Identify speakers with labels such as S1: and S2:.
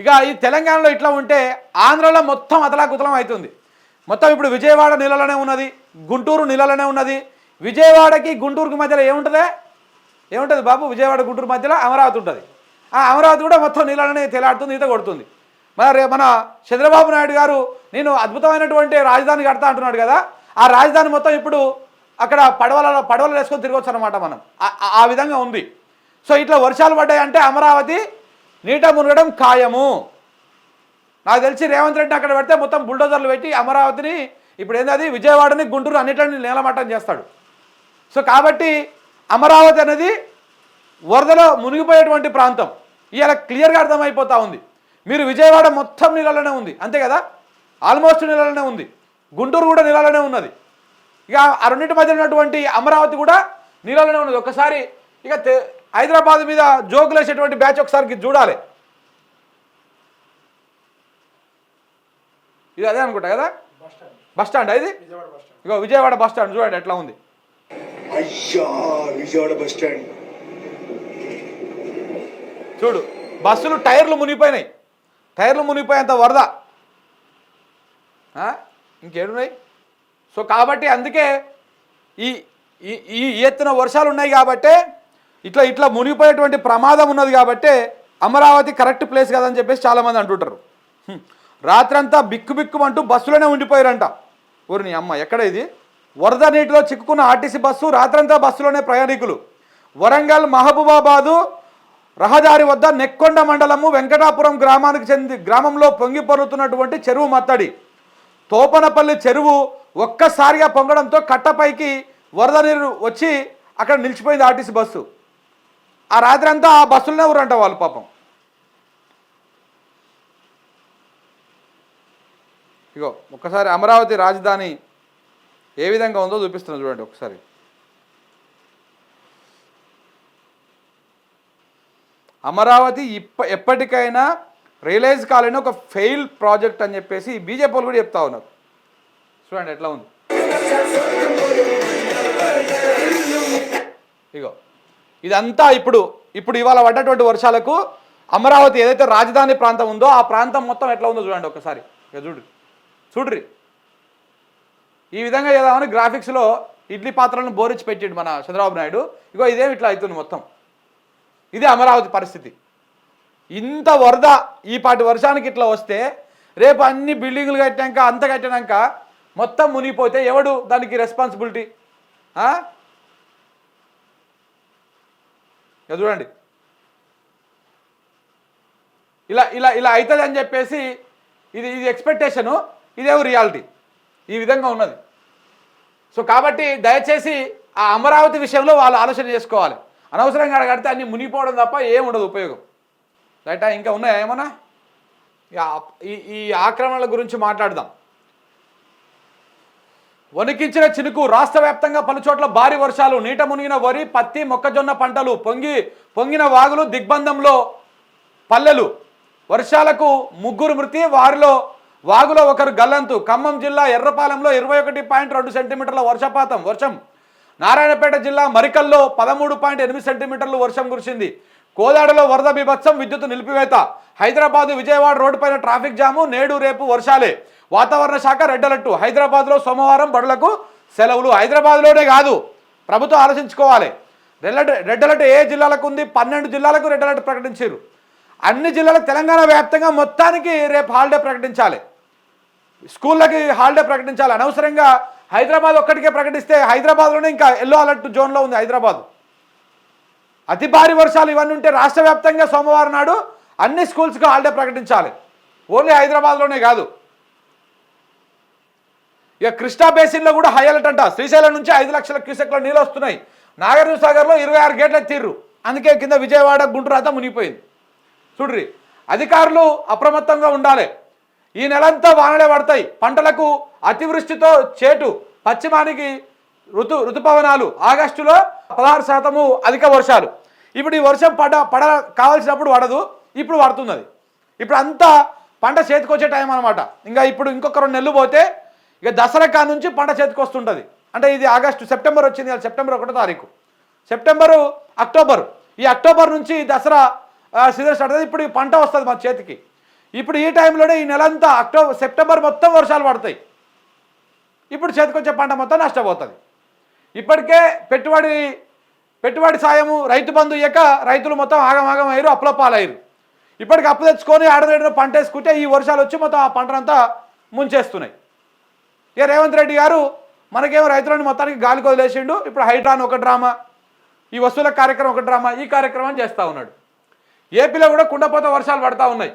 S1: ఇక ఈ తెలంగాణలో ఇట్లా ఉంటే ఆంధ్రలో మొత్తం అతలాకుతలం అవుతుంది. మొత్తం ఇప్పుడు విజయవాడ నీళ్ళలోనే ఉన్నది గుంటూరు నీళ్ళలోనే ఉన్నది. విజయవాడకి గుంటూరుకి మధ్యలో ఏముంటుందే? ఏముంటుంది బాబు? విజయవాడ గుంటూరు మధ్యలో అమరావతి ఉంటుంది. ఆ అమరావతి కూడా మొత్తం నీళ్ళలోనే తేలాడుతుంది ఈత కొడుతుంది. మరి మన చంద్రబాబు నాయుడు గారు నేను అద్భుతమైనటువంటి రాజధాని కడతా అంటున్నాడు కదా ఆ రాజధాని మొత్తం ఇప్పుడు అక్కడ పడవలలో పడవలు వేసుకొని తిరగవచ్చు అనమాట మనం. ఆ- ఆ విధంగా ఉంది. సో ఇట్లా వర్షాలు పడ్డాయి అంటే అమరావతి నీట మునగడం ఖాయము. నాకు తెలిసి రేవంత్ రెడ్డి అక్కడ పెడితే మొత్తం బుల్డోజర్లు పెట్టి అమరావతిని ఇప్పుడు ఏంది విజయవాడని గుంటూరు అన్నిటిని నేలమట్టం చేస్తాడు. సో కాబట్టి అమరావతి అనేది వరదలో మునిగిపోయేటువంటి ప్రాంతం. ఇవాళ క్లియర్గా అర్థమైపోతూ ఉంది. మీరు విజయవాడ మొత్తం నీళ్ళలోనే ఉంది. అంతే కదా? ఆల్మోస్ట్ నీళ్ళలోనే ఉంది. గుంటూరు కూడా నీళ్ళలోనే ఉన్నది. ఇక ఆ రెండింటి మధ్య ఉన్నటువంటి అమరావతి కూడా నీళ్ళలోనే ఉన్నది. ఒకసారి ఇక హైదరాబాద్ మీద జోకులు వేసేటువంటి బ్యాచ్ ఒకసారి చూడాలి. ఇది అదే అనుకుంటా కదా? బస్ స్టాండ్ ఇది? ఇగో విజయవాడ బస్ స్టాండ్ చూడండి ఎట్లా ఉంది.
S2: అయ్యా విజయవాడ బస్ స్టాండ్.
S1: చూడు బస్సులు టైర్లు మునిగిపోయినాయి. టైర్లు మునిగిపోయేంత వరద. ఆ? ఇంకేడున్నాయి? సో కాబట్టి అందుకే ఈ ఈ ఈ ఎత్తున వర్షాలు ఉన్నాయి కాబట్టే ఇట్లా ఇట్లా మునిగిపోయేటువంటి ప్రమాదం ఉన్నది కాబట్టే అమరావతి కరెక్ట్ ప్లేస్ కదని చెప్పేసి చాలామంది అంటుంటారు. రాత్రంతా బిక్కు బిక్కుమంటూ బస్సులోనే ఉండిపోయారంట. ఊరిని అమ్మ ఎక్కడ ఇది? వరద నీటిలో చిక్కుకున్న ఆర్టీసీ బస్సు రాత్రంతా బస్సులోనే ప్రయాణికులు. వరంగల్ మహబూబాబాదు రహదారి వద్ద నెక్కొండ మండలము వెంకటాపురం గ్రామానికి చెంది గ్రామంలో పొంగి పొరుతున్నటువంటి చెరువు మత్తడి. తోపనపల్లి చెరువు ఒక్కసారిగా పొంగడంతో కట్టపైకి వరద నీరు వచ్చి అక్కడ నిలిచిపోయింది ఆర్టీసీ బస్సు. ఆ రాత్రి అంతా ఆ బస్సులోనే ఊరంట వాళ్ళు పాపం. ఇగో ఒక్కసారి అమరావతి రాజధాని ఏ విధంగా ఉందో చూపిస్తున్నా చూడండి ఒకసారి అమరావతి ఇప్ప ఎప్పటికైనా రియలైజ్ కాలేని ఒక ఫెయిల్ ప్రాజెక్ట్ అని చెప్పేసి బీజేపీ వాళ్ళు కూడా చెప్తా ఉన్నారు. చూడండి ఎట్లా ఉంది. ఇగో ఇదంతా ఇప్పుడు ఇప్పుడు ఇవాళ పడ్డటువంటి వర్షాలకు అమరావతి ఏదైతే రాజధాని ప్రాంతం ఉందో ఆ ప్రాంతం మొత్తం ఎట్లా ఉందో చూడండి ఒకసారి. ఇక చూడు చూడ్రి. ఈ విధంగా చేద్దామని గ్రాఫిక్స్లో ఇడ్లీ పాత్రలను బోరించి పెట్టిండు మన చంద్రబాబు నాయుడు. ఇగో ఇదేమి ఇట్లా అవుతుంది మొత్తం. ఇది అమరావతి పరిస్థితి. ఇంత వరద ఈ పాటి వర్షానికి ఇట్లా వస్తే రేపు అన్ని బిల్డింగులు కట్టాక అంత కట్టినాక మొత్తం మునిగిపోతే ఎవడు దానికి రెస్పాన్సిబిలిటీ ఇక చూడండి. ఇలా ఇలా ఇలా అవుతుంది అని చెప్పేసి ఇది ఇది ఎక్స్పెక్టేషను ఇదేమో రియాలిటీ ఈ విధంగా ఉన్నది. సో కాబట్టి దయచేసి ఆ అమరావతి విషయంలో వాళ్ళు ఆలోచన చేసుకోవాలి. అనవసరంగా అడగడితే అన్ని మునిగిపోవడం తప్ప ఏం ఉండదు ఉపయోగం. రైటా ఇంకా ఉన్నాయా ఏమన్నా? ఈ ఈ ఆక్రమణల గురించి మాట్లాడదాం. వణికించిన చినుకు రాష్ట్ర వ్యాప్తంగా పలుచోట్ల భారీ వర్షాలు నీట మునిగిన వరి పత్తి మొక్కజొన్న పంటలు పొంగి పొంగిన వాగులు దిగ్బంధంలో పల్లెలు. వర్షాలకు ముగ్గురు మృతి వారిలో వాగులో ఒకరు గల్లంతు. ఖమ్మం జిల్లా ఎర్రపాలెంలో ఇరవై ఒకటి పాయింట్ రెండు సెంటీమీటర్ల వర్షపాతం వర్షం. నారాయణపేట జిల్లా మరికల్లో పదమూడు పాయింట్ ఎనిమిది సెంటీమీటర్లు వర్షం కురిసింది. కోదాడలో వరద బీభత్సం విద్యుత్ నిలిపివేత. హైదరాబాద్ విజయవాడ రోడ్డుపైన ట్రాఫిక్ జాము నేడు రేపు వర్షాలే. వాతావరణ శాఖ రెడ్ అలర్ట్. హైదరాబాద్లో సోమవారం బడులకు సెలవులు. హైదరాబాద్లోనే కాదు ప్రభుత్వం ఆలోచించుకోవాలి. రెడ్ అలర్ట్ రెడ్ అలర్ట్ ఏ జిల్లాలకు ఉంది? పన్నెండు జిల్లాలకు రెడ్ అలర్ట్ ప్రకటించారు. అన్ని జిల్లాలకు తెలంగాణ వ్యాప్తంగా మొత్తానికి రేపు హాలిడే ప్రకటించాలి. స్కూళ్ళకి హాలిడే ప్రకటించాలి. అనవసరంగా హైదరాబాద్ ఒక్కడికే ప్రకటిస్తే హైదరాబాద్లోనే ఇంకా ఎల్లో అలర్ట్ జోన్లో ఉంది హైదరాబాద్. అతి భారీ వర్షాలు ఇవన్నీ ఉంటే రాష్ట్ర వ్యాప్తంగా సోమవారం నాడు అన్ని స్కూల్స్కి హాలిడే ప్రకటించాలి. ఓన్లీ హైదరాబాద్లోనే కాదు. ఇక కృష్ణా బేసిన్లో కూడా హై అలర్ట్ అంట. శ్రీశైలం నుంచి ఐదు లక్షల క్యూసెక్ల నీళ్ళు వస్తున్నాయి. నాగార్జున సాగర్లో ఇరవై ఆరు గేట్ల తీర్రు అందుకే కింద విజయవాడ గుంటూరు అంతా మునిగిపోయింది. చూడ్రి అధికారులు అప్రమత్తంగా ఉండాలి. ఈ నెలంతా వానలే పడతాయి. పంటలకు అతివృష్టితో చేటు. పశ్చిమానికి ఋతు ఋతుపవనాలు ఆగస్టులో పదహారు శాతము అధిక వర్షాలు. ఇప్పుడు ఈ వర్షం పడ పడ కావాల్సినప్పుడు పడదు ఇప్పుడు పడుతుంది ఇప్పుడు అంతా పంట చేతికొచ్చే టైం అనమాట ఇంకా ఇప్పుడు ఇంకొక రెండు నెలలు పోతే ఇక దసరా కా నుంచి పంట చేతికి వస్తుంటుంది. అంటే ఇది ఆగస్టు సెప్టెంబర్ వచ్చింది సెప్టెంబర్ ఒకటో తారీఖు. September October. ఈ అక్టోబర్ నుంచి దసరా సీజన్ స్టార్ట్ అవుతుంది. ఇప్పుడు ఈ పంట వస్తుంది మన చేతికి. ఇప్పుడు ఈ టైంలోనే ఈ నెలంతా అక్టోబర్ సెప్టెంబర్ మొత్తం వర్షాలు పడతాయి. ఇప్పుడు చేతికొచ్చే పంట మొత్తం నష్టపోతుంది. ఇప్పటికే పెట్టుబడి పెట్టుబడి సాయము రైతు బంధు ఇయ్యక రైతులు మొత్తం ఆగమాగం అయ్యారు అప్పుల పాలయ్యారు. ఇప్పటికి అప్పు తెచ్చుకొని ఆడదేడిన పంట వేసుకుంటే ఈ వర్షాలు వచ్చి మొత్తం ఆ పంటనంతా ముంచేస్తున్నాయి. ఇక రేవంత్ రెడ్డి గారు మనకేమో రైతులని మొత్తానికి గాలి వదిలేసిండు. ఇప్పుడు హైడ్రాన్ ఒక డ్రామా ఈ వస్తువుల కార్యక్రమం ఒక డ్రామా ఈ కార్యక్రమం చేస్తూ ఉన్నాడు. ఏపీలో కూడా కుండపోత వర్షాలు పడతా ఉన్నాయి.